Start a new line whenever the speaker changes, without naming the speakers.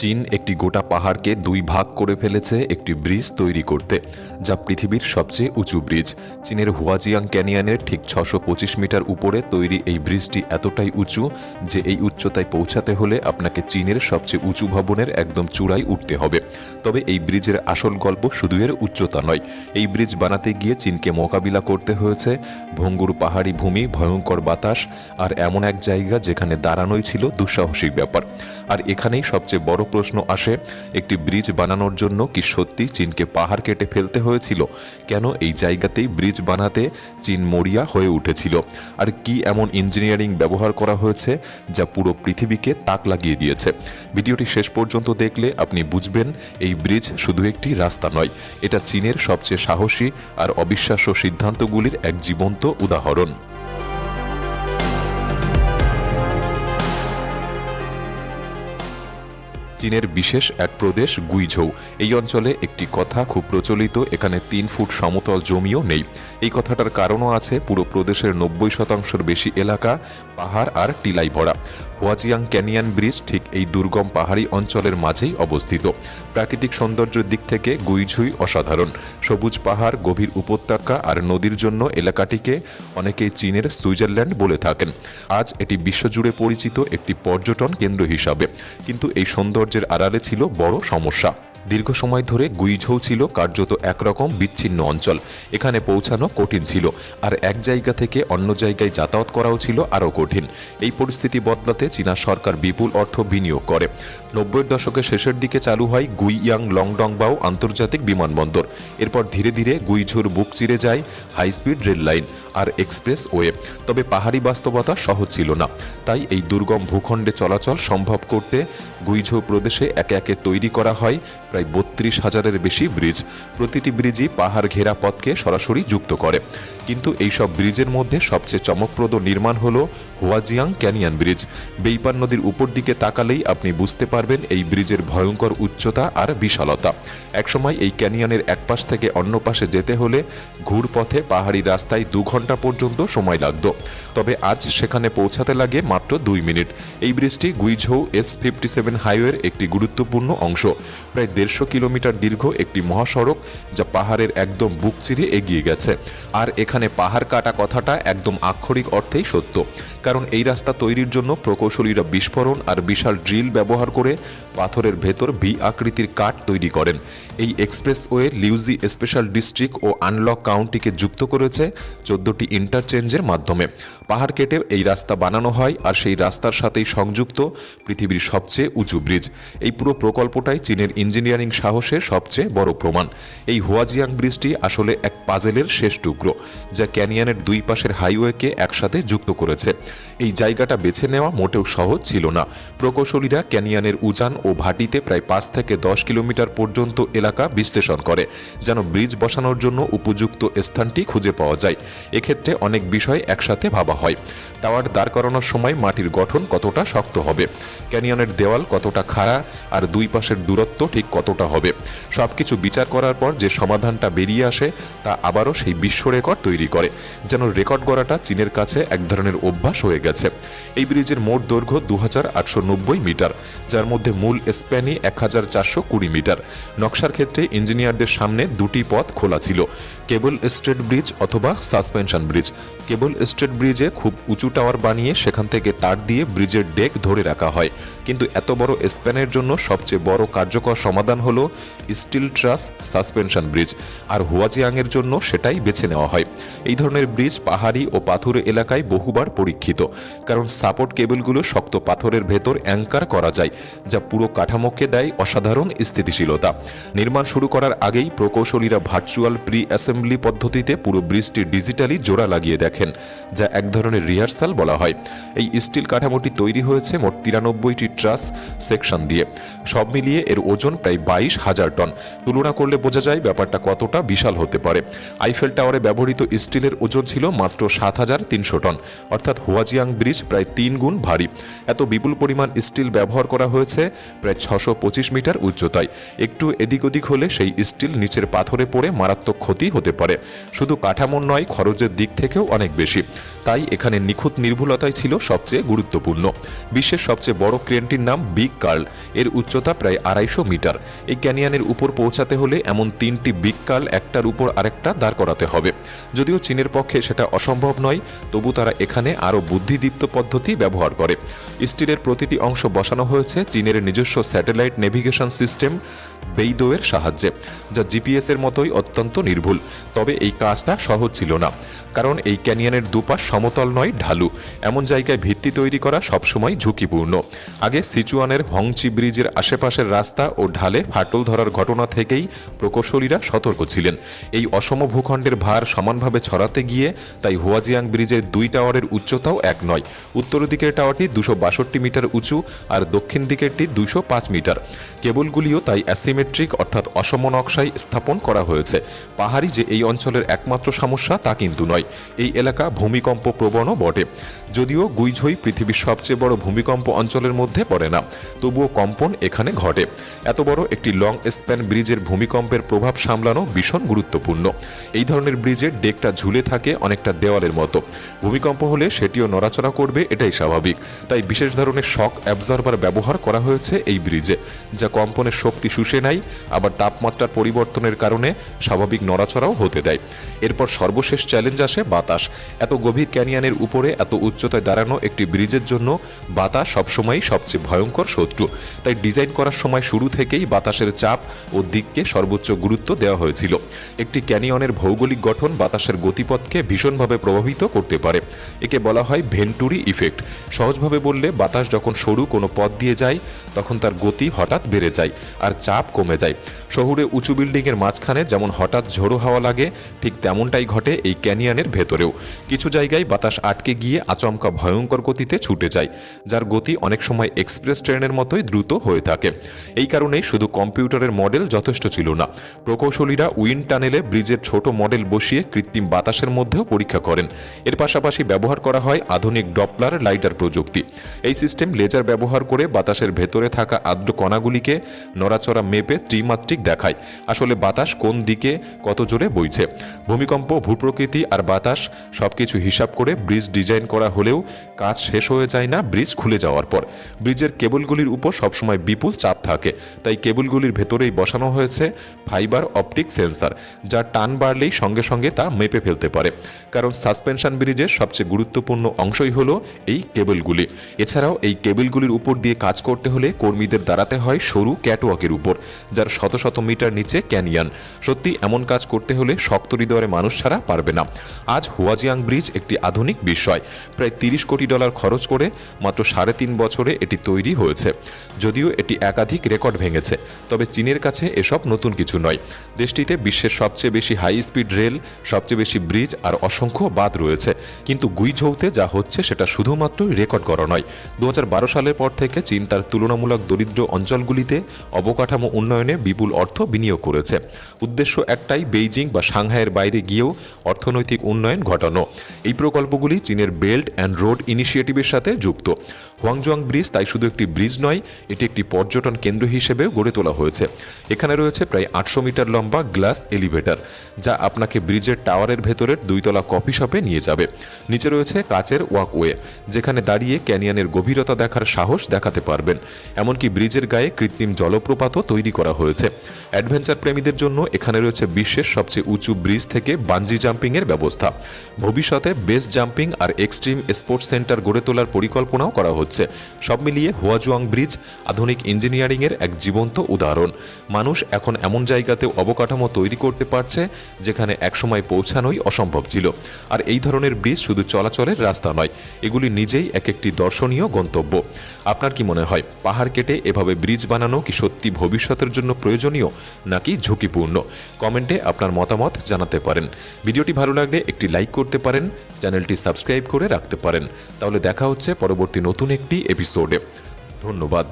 চীন একটি গোটা পাহাড়কে দুই ভাগ করে ফেলেছে একটি ব্রিজ তৈরি করতে, যা পৃথিবীর সবচেয়ে উঁচু ব্রিজ। চীনের হুয়াজিয়াং ক্যানিয়নের ঠিক ছশো পঁচিশ মিটার উপরে তৈরি এই ব্রিজটি এতটাই উঁচু যে এই উচ্চতায় পৌঁছাতে হলে আপনাকে চীনের সবচেয়ে উঁচু ভবনের একদম চূড়ায় উঠতে হবে। তবে এই ব্রিজের আসল গল্প শুধু এর উচ্চতা নয়। এই ব্রিজ বানাতে গিয়ে চীনকে মোকাবিলা করতে হয়েছে। ভঙ্গুর পাহাড়ি ভূমি, ভয়ঙ্কর বাতাস আর এমন এক জায়গা যেখানে দাঁড়ানোই ছিল দুঃসাহসিক ব্যাপার। আর এখানেই সবচেয়ে বড় প্রশ্ন আসে, একটি ব্রিজ বানানোর জন্য কি সত্যি চীনকে পাহাড় কেটে ফেলতে হয়েছিল? কেন এই জায়গাতেই ব্রিজ বানাতে চীন মরিয়া হয়ে উঠেছিল? আর কি এমন ইঞ্জিনিয়ারিং ব্যবহার করা হয়েছে যা পুরো পৃথিবীকে তাক লাগিয়ে দিয়েছে? ভিডিওটি শেষ পর্যন্ত দেখলে আপনি বুঝবেন, এই ব্রিজ শুধু একটি রাস্তা নয়, এটা চীনের সবচেয়ে সাহসী আর অবিশ্বাস্য সিদ্ধান্তগুলির এক জীবন্ত উদাহরণ। চীনের বিশেষ এক প্রদেশ গুইঝৌ। এই অঞ্চলে একটি কথা খুব প্রচলিত, এখানে তিন ফুট সমতল জমিও নেই। এই কথাটার কারণও আছে পুরো প্রদেশের নব্বই শতাংশের বেশি এলাকা, পাহাড় আর টিলাই ভরা। হোয়াজিয়াং ক্যানিয়ান ব্রিজ ঠিক এই দুর্গম পাহাড়ি অঞ্চলের মাঝেই অবস্থিত। প্রাকৃতিক সৌন্দর্যের দিক থেকে গুইঝুই অসাধারণ। সবুজ পাহাড়, গভীর উপত্যকা আর নদীর জন্য এলাকাটিকে অনেকেই চীনের সুইজারল্যান্ড বলে থাকেন। আজ এটি বিশ্বজুড়ে পরিচিত একটি পর্যটন কেন্দ্র হিসাবে। কিন্তু এই সৌন্দর্যের আড়ালে ছিল বড় সমস্যা। দীর্ঘ সময় ধরে গুইঝৌ ছিল কার্যত একরকম বিচ্ছিন্ন অঞ্চল। এখানে পৌঁছানো কঠিন ছিল, আর এক জায়গা থেকে অন্য জায়গায় যাতায়াত করাও ছিল আরও কঠিন। এই পরিস্থিতি বদলাতে চীনা সরকার বিপুল অর্থ বিনিয়োগ করে। নব্বইয়ের দশকের শেষের দিকে চালু হয় গুইয়াং লংডংবাও আন্তর্জাতিক বিমানবন্দর। এরপর ধীরে ধীরে গুইঝুর বুক চিরে যায় হাই স্পিড রেল লাইন আর এক্সপ্রেস ওয়ে তবে পাহাড়ি বাস্তবতা সহজ ছিল না। তাই এই দুর্গম ভূখণ্ডে চলাচল সম্ভব করতে গুইঝৌ প্রদেশে একে একে তৈরি করা হয় প্রায় বত্রিশ হাজারের বেশি ব্রিজ প্রতিটি ব্রিজই পাহাড় ঘেরা পথকে সরাসরি যুক্ত করে। কিন্তু এই সব ব্রিজের মধ্যে সবচেয়ে চমকপ্রদ নির্মাণ হলো হুয়াজিয়াং ক্যানিয়ান ব্রিজ। বেইপান নদীর উপর দিকে তাকালেই আপনি বুঝতে পারবেন এই ব্রিজের ভয়ঙ্কর উচ্চতা আর বিশালতা। একসময় এই ক্যানিয়নের এক পাশ থেকে অন্য পাশে যেতে হলে ঘুরপথে পাহাড়ি রাস্তায় দু ঘণ্টা পর্যন্ত সময় লাগতো। তবে আজ সেখানে পৌঁছাতে লাগে মাত্র দুই মিনিট। এই ব্রিজটি গুইঝৌ এস ফিফটি সেভেন হাইওয়ের একটি গুরুত্বপূর্ণ অংশ। প্রায় দেড়শো কিলোমিটার দীর্ঘ একটি মহাসড়ক যা পাহাড়ের একদম বুক চিরে এগিয়ে গেছে। আর এখানে পাহাড় কাটা কথাটা একদম আক্ষরিক অর্থেই সত্য। কারণ এই রাস্তা তৈরির জন্য প্রকৌশলীরা বিস্ফোরণ আর বিশাল ড্রিল ব্যবহার করে পাথরের ভেতর ভি আকৃতির কাঠ তৈরি করেন। এই এক্সপ্রেসওয়ে লিউজি স্পেশাল ডিস্ট্রিক্ট ও আনলক কাউন্টিকে যুক্ত করেছে চোদ্দটি ইন্টারচেঞ্জের মাধ্যমে। পাহাড় কেটে এই রাস্তা বানানো হয় আর সেই রাস্তার সাথেই সংযুক্ত পৃথিবীর সবচেয়ে উঁচু ব্রিজ। এই পুরো প্রকল্পটাই চীনের ইঞ্জিনিয়ারিং সাহসের সবচেয়ে বড় প্রমাণ। এই হোয়াজিয়াং ব্রিজটি আসলে এক পাজেলের শেষ টুকরো, যা ক্যানিয়নের দুই পাশের হাইওয়েকে একসাথে যুক্ত করেছে। এই জায়গাটা বেছে নেওয়া মোটেও সহজ ছিল না। প্রকৌশলীরা ক্যানিয়নের উজান ও ভাটিতে প্রায় পাঁচ থেকে দশ কিলোমিটার পর্যন্ত এলাকা বিশ্লেষণ করে, যেন ব্রিজ বসানোর জন্য উপযুক্ত স্থানটি খুঁজে পাওয়া যায়। এক্ষেত্রে অনেক বিষয় একসাথে ভাবা হয়। টাওয়ার দাঁড় করানোর সময় মাটির গঠন কতটা শক্ত হবে, ক্যানিয়নের দেওয়াল কতটা খাড়া, আর দুই পাশের দূরত্ব ঠিক কতটা হবে। সবকিছু বিচার করার পর যে সমাধানটা বেরিয়ে আসে, তা আবারও সেই বিশ্ব রেকর্ড তৈরি করে, যেন রেকর্ড গড়াটা চীনের কাছে এক ধরনের অভ্যাস হয়ে গেছে। এই ব্রিজের মোট দৈর্ঘ্য দু হাজার আটশো নব্বই মিটার, যার মধ্যে মূল স্প্যানই এক মিটার। নকশার ক্ষেত্রে ইঞ্জিনিয়ারদের সামনে দুটি পথ খোলা ছিল, কেবল স্ট্রেট ব্রিজ অথবা সাসপেনশন ব্রিজ। কেবল স্ট্রেট ব্রিজে খুব উঁচু টাওয়ার বানিয়ে সেখান থেকে তার দিয়ে ব্রিজের ডেক ধরে রাখা হয়। কিন্তু এত বড় স্প্যানের জন্য সবচেয়ে বড় কার্যকর সমাধান হল স্টিল ট্রাস সাসপেনশন ব্রিজ, আর হুয়াজিয়াংয়ের জন্য সেটাই বেছে নেওয়া হয়। এই ধরনের ব্রিজ পাহাড়ি ও পাথুরে এলাকায় বহুবার পরীক্ষিত। কারণ সাপোর্ট কেবলগুলো শক্ত পাথরের ভেতর অ্যাঙ্কার করা যায়, যা পুরো কাঠামোকে দেয় অসাধারণ স্থিতিশীলতা। নির্মাণ শুরু করার আগেই প্রকৌশলীরা ভার্চুয়াল প্রি অ্যাসেম্বলি পদ্ধতিতে পুরো ব্রিজটি ডিজিটালি জোড়া লাগিয়ে দেখেন, যা এক ধরনের রিহার্সাল বলা হয়। এই স্টিল কাঠামোটি তৈরি হয়েছে মোট তিরানব্বইটি ট্রাস সেকশন দিয়ে। সব মিলিয়ে এর ওজন প্রায় বাইশ হাজার টন। তুলনা করলে বোঝা যায় ব্যাপারটা কতটা বিশাল হতে পারে। আইফেল টাওয়ারে ব্যবহৃত স্টিলের ওজন ছিল মাত্র সাত হাজার তিনশো টন, অর্থাৎ হুয়াজিয়াং ব্রিজ প্রায় তিন গুণ ভারী। এত বিপুল পরিমাণ স্টিল ব্যবহার করা হয়েছে, প্রায় ছশো পঁচিশ মিটার উচ্চতায়। একটু এদিক ওদিক হলে সেই স্টিল নিচের পাথরে পড়ে মারাত্মক ক্ষতি হতে পারে। শুধু কাঠামোর নয়, খরচের দিক থেকেও অনেক বেশি। তাই এখানে নিখুঁত নির্ভুলতাই ছিল সবচেয়ে গুরুত্বপূর্ণ। বিশ্বের সবচেয়ে বড় ক্রেনটির নাম বিগ কার্ল। এর উচ্চতা প্রায় আড়াইশো মিটার। এই ক্যানিয়নের উপর পৌঁছাতে হলে এমন তিনটি বিগ কার্ল একটার উপর আরেকটা দাঁড় করাতে হবে। যদিও চীনের পক্ষে সেটা অসম্ভব নয়, তবু তারা এখানে আরও বুদ্ধিদীপ্ত পদ্ধতি ব্যবহার করে। স্টিলের প্রতিটি অংশ বসানো হয়েছে চীনের নিজস্ব স্যাটেলাইট নেভিগেশন সিস্টেম বেইদোয়ের সাহায্যে, যা জিপিএস এর মতোই অত্যন্ত নির্ভুল। তবে এই কাজটা সহজ ছিল না। কারণ এই ক্যানিয়নের দুপাশ সমতল নয়, ঢালু। এমন জায়গায় ভিত্তি তৈরি করা সবসময় ঝুঁকিপূর্ণ। আগে সিচুয়ানের হংচি ব্রিজের আশেপাশের রাস্তা ও ঢালে ফাটল ধরার ঘটনা থেকেই প্রকৌশলীরা সতর্ক ছিলেন। এই অসম ভূখণ্ডের ভার সমানভাবে ছড়াতে গিয়ে তাই হুয়াজিয়াং ব্রিজের দুই টাওয়ারের উচ্চতাও এক নয়। উত্তর দিকের টাওয়ারটি দুশো মিটার উঁচু আর দক্ষিণ দিকেরটি দুশো মিটার। কেবলগুলিও তাই অ্যাসিমেট্রিক অর্থাৎ অসম নকশায় স্থাপন করা হয়েছে। পাহাড়ি যে এই অঞ্চলের একমাত্র সমস্যা তা কিন্তু নয়। এই এলাকা ভূমিকম্প প্রবণও বটে। যদিও গুইঝই পৃথিবীর সবচেয়ে বড় ভূমিকম্প অঞ্চলের মধ্যে পড়ে না। তবুও কম্পন এখানে ঘটে। এত বড় একটি লং স্প্যান ব্রিজের ভূমিকম্পের প্রভাব সামলানো ভীষণ গুরুত্বপূর্ণ। এই ধরনের ব্রিজের ডেকটা ঝুলে থাকে অনেকটা দেওয়ালের মতো। ভূমিকম্প হলে সেটিও নড়াচড়া করবে, এটাই স্বাভাবিক। তাই বিশেষ ধরনের শক অ্যাবজর্বার ব্যবহার করা হয়েছে এই ব্রিজে, যা কম্পনের শক্তি শুষে নেয়, আবার তাপমাত্রার পরিবর্তনের কারণে স্বাভাবিক নড়াচড়াও হতে দেয়। এরপর সর্বশেষ চ্যালেঞ্জ আসে বাতাস। এত গভীর ক্যানিয়নের উপরে এত উচ্চতায় দাঁড়ানো একটি ব্রিজের জন্য বাতাস সবসময়ই সবচেয়ে ভয়ঙ্কর শত্রু। তাই ডিজাইন করার সময় শুরু থেকেই বাতাসের চাপ ও দিককে সর্বোচ্চ গুরুত্ব দেওয়া হয়েছিল। একটি ক্যানিয়নের ভৌগোলিক গঠন বাতাসের গতিপথকে ভীষণভাবে প্রভাবিত করতে পারে। একে বলা হয় ভেন্টুরি ইফেক্ট। সহজভাবে বললে, বাতাস যখন সরু কোনো পথ দিয়ে যায়, তখন তার গতি হঠাৎ বেড়ে যায় আর চাপ কমে যায়। শহুরে উঁচু বিল্ডিংয়ের মাঝখানে যেমন হঠাৎ ঝোড়ো হাওয়া লাগে, ঠিক তেমনটাই ঘটে এই ক্যানিয়নের ভেতরেও। কিছু জায়গায় বাতাস আটকে গিয়ে আচমকা ভয়ঙ্কর গতিতে ছুটে যায়, যার গতি অনেক সময় এক্সপ্রেস ট্রেনের মতোই দ্রুত হয়ে থাকে। এই কারণেই শুধু কম্পিউটারের মডেল যথেষ্ট ছিল না। প্রকৌশলীরা উইন্ড টানেলে ব্রিজের ছোট মডেল বসিয়ে কৃত্রিম বাতাসের মধ্যেও পরীক্ষা করেন। এর পাশাপাশি ব্যবহার করা হয় আধুনিক ডপলার, লাইটার প্রযুক্তি। এই সিস্টেম লেজার ব্যবহার করে বাতাসের ভেতরে থাকা আর্দ্র কণাগুলিকে নড়াচড়া মেপে ত্রিমাত্রিক দেখায়। আসলে বাতাস কোন দিকে কত জোরে বইছে? ভূমিকম্প, ভূপ্রকৃতি আর বাতাস সবকিছু হিসাব করে ব্রিজ ডিজাইন করা হলেও কাজ শেষ হয়ে যায় না ব্রিজ খুলে যাওয়ার পর। ব্রিজের কেবলগুলির উপর সবসময় বিপুল চাপ থাকে, তাই কেবলগুলির ভেতরেই বসানো হয়েছে ফাইবার অপটিক সেন্সার, যা টান বাড়লেই সঙ্গে সঙ্গে তা মেপে ফেলতে পারে। কারণ সাসপেনশন ব্রিজের সবচেয়ে গুরুত্বপূর্ণ অংশই হলো এই কেবলগুলি। এছাড়াও এই কেবলগুলির উপর দিয়ে কাজ করতে হলে কর্মীদের দাঁড়াতে হয় সরু ক্যাটওয়াকের উপর, যার শত শত মিটার নিচে ক্যানিয়ান। সত্যি, এমন কাজ করতে হলে শক্ত হৃদয়ের মানুষ ছাড়া পারবে না। আজ হুয়াজিয়াং ব্রিজ একটি আধুনিক বিষয়। প্রায় তিরিশ কোটি ডলার খরচ করে মাত্র সাড়ে তিন বছরে এটি তৈরি হয়েছে। যদিও এটি একাধিক রেকর্ড ভেঙেছে, তবে চীনের কাছে এসব নতুন কিছু নয়। দেশটিতে বিশ্বের সবচেয়ে বেশি হাই স্পিড রেল, সবচেয়ে বেশি ব্রিজ আর অসংখ্য বাঁধ রয়েছে। কিন্তু গুইঝৌতে যা হচ্ছে সেটা শুধুমাত্রই রেকর্ড করা নয়। দু সালের পর থেকে চীন তার তুলনামূলক দরিদ্র অঞ্চলগুলিতে অবকাঠামো উন্নয়নে বিপুল অর্থ বিনিয়োগ করেছে। উদ্দেশ্য একটাই বেইজিং বা সাংহাইয়ের বাইরে গিয়েও অর্থনৈতিক উন্নয়ন ঘটানো। এই প্রকল্পগুলি চীনের বেল্ট অ্যান্ড রোড ইনিশিয়েটিভের সাথে যুক্ত। হোয়াংজোয়াং ব্রিজ, তাই শুধু একটি ব্রিজ নয়, এটি একটি পর্যটন কেন্দ্র হিসেবে গড়ে তোলা হয়েছে। এখানে রয়েছে প্রায় আটশো মিটার লম্বা গ্লাস এলিভেটর, যা আপনাকে ব্রিজের টাওয়ারের ভেতরের দুইতলা কফি শপে নিয়ে যাবে। নিচে রয়েছে কাচের ওয়াকওয়ে যেখানে দাঁড়িয়ে ক্যানিয়নের গভীরতা দেখার সাহস দেখাতে পারবেন। এমনকি ব্রিজের গায়ে কৃত্রিম জলপ্রপাতও তৈরি করা হয়েছে। অ্যাডভেঞ্চার প্রেমীদের জন্য এখানে রয়েছে বিশ্বের সবচেয়ে উঁচু ব্রিজ থেকে বাঞ্জি জাম্পিংয়ের ব্যবস্থা। ভবিষ্যতে বেস জাম্পিং আর এক্সট্রিম স্পোর্টস সেন্টার গড়ে তোলার পরিকল্পনাও করা হচ্ছে। সব মিলিয়ে হুয়াজুয়াং ব্রিজ আধুনিক ইঞ্জিনিয়ারিংয়ের এক জীবন্ত উদাহরণ। মানুষ এখন এমন জায়গাতেও অবকাঠামো তৈরি করতে পারছে, যেখানে একসময় পৌঁছানোই অসম্ভব ছিল। আর এই ধরনের ব্রিজ শুধু চলাচলের রাস্তা নয়, এগুলি নিজেই এক একটি দর্শনীয় গন্তব্য। আপনার কি মনে হয়, পাহাড় কেটে এভাবে ব্রিজ বানানো কি সত্যি ভবিষ্যতের জন্য প্রয়োজনীয়, নাকি ঝুঁকিপূর্ণ? কমেন্টে আপনার মতামত জানাতে পারেন। ভিডিওটি ভালো লাগলে একটি লাইক করতে পারেন, চ্যানেলটি সাবস্ক্রাইব করে রাখতে পারেন। তাহলে দেখা হচ্ছে পরবর্তী নতুন একটি এপিসোডে ধন্যবাদ।